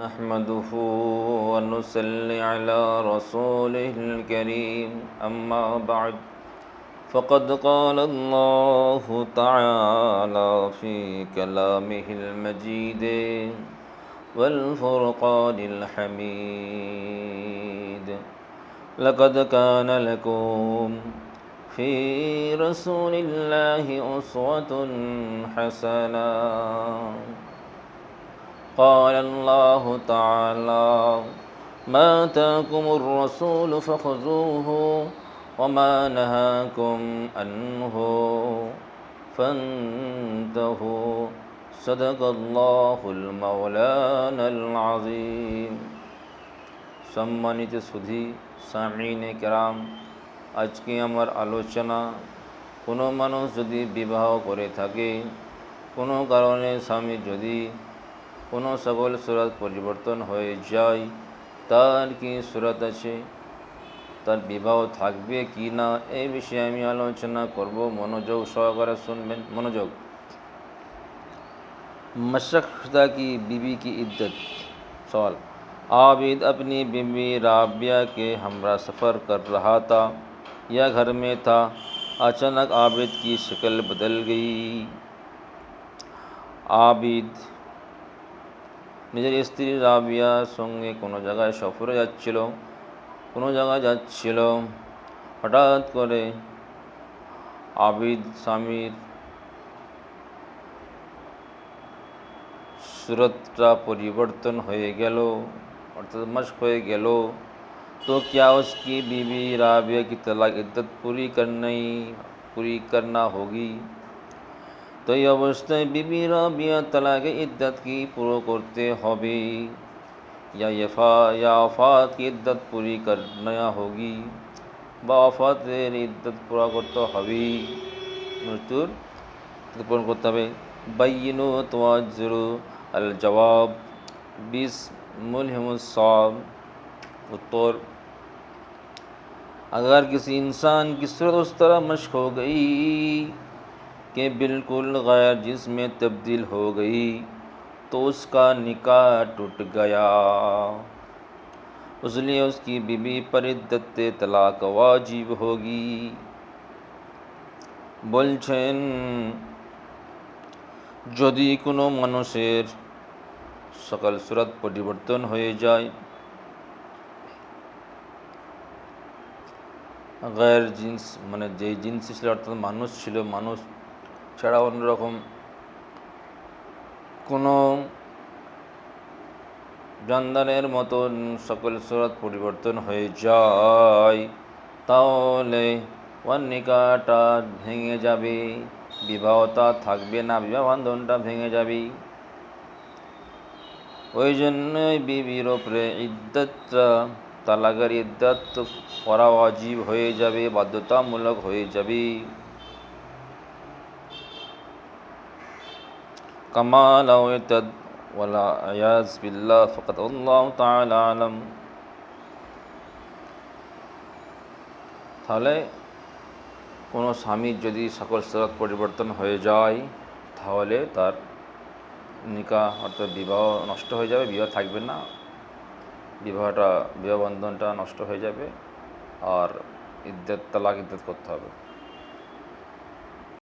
نحمده ونصلي على رسوله الكريم أما بعد فقد قال الله تعالى في كلامه المجيد والفرقان الحميد لقد كان لكم في رسول الله أسوة حسنة قال الله تعالى ما تاكم الرسول فخذوه وما نهاكم عنه فانتهوا صدق الله المولان العظيم সম্মানিত সুধি সামিনে কেরাম আজকে আমার আলোচনা কোনো মানুষ যদি বিবাহ করে থাকে কোনো কারণে স্বামী যদি করব মনোযোগ سورت শুনবেন মনোযোগ کربر کی بیوی کی عدت سوال عابد اپنی بیوی رابعہ کے ہمراہ سفر کر رہا تھا یا گھر میں تھا اچانک عابد کی شکل بدل گئی عابد مجھے استری رابعہ سنگے کون جگہ سفر جا چلو کون جگہ جا چلو ہٹا کر عابد سامیر سورت کا پریبرتن ہوئے گلو مشق ہوئے گیل تو کیا اس کی بیوی رابعہ کی طلق عدت پوری کرنی پوری کرنا ہوگی تو یہ وسطیں بینا بیا تلا کے عدت کی پرو کرتے ہوبی یا آفات کی عدت پوری کرنا ہوگی بآفات پورا کر تو আল بینو বিস الجواب بیس উত্তর اگر کسی انسان کی صورت اس طرح مشق ہو گئی کہ بالکل غیر جس میں تبدیل ہو گئی تو اس کا نکاح ٹوٹ گیا اس لیے اس کی بی بی پر عدت طلاق واجب ہوگی جدی کنو منشیر سکل سورت پریبرتن ہوئے جائے غیر جنس جینس من جی مانوس مانوش مانوس ছাড়া অন্যরকম কোনো জনদানের মতন সকল সুরত পরিবর্তন হয়ে যায় তাহলে অন্নিকাটা ভেঙে যাবে বিবাহতা থাকবে না বিবাহ বান্ধনটা ভেঙে যাবে ওই জন্যই বিবির ওপরে ইদ্যাতটা তালাকের ইদ্যাত করা অজীব হয়ে যাবে বাধ্যতামূলক হয়ে যাবে كما لو اعتد ولا عياذ بالله فقد الله تعالى তাহলে কোনো স্বামীর যদি সকল সেরাত পরিবর্তন হয়ে যায় তাহলে তার নিকা অর্থাৎ বিবাহ নষ্ট হয়ে যাবে বিবাহ থাকবে না বিবাহটা বিবাহ বন্ধনটা নষ্ট হয়ে যাবে আর ইদ্যত তালাক ইদ্যত করতে হবে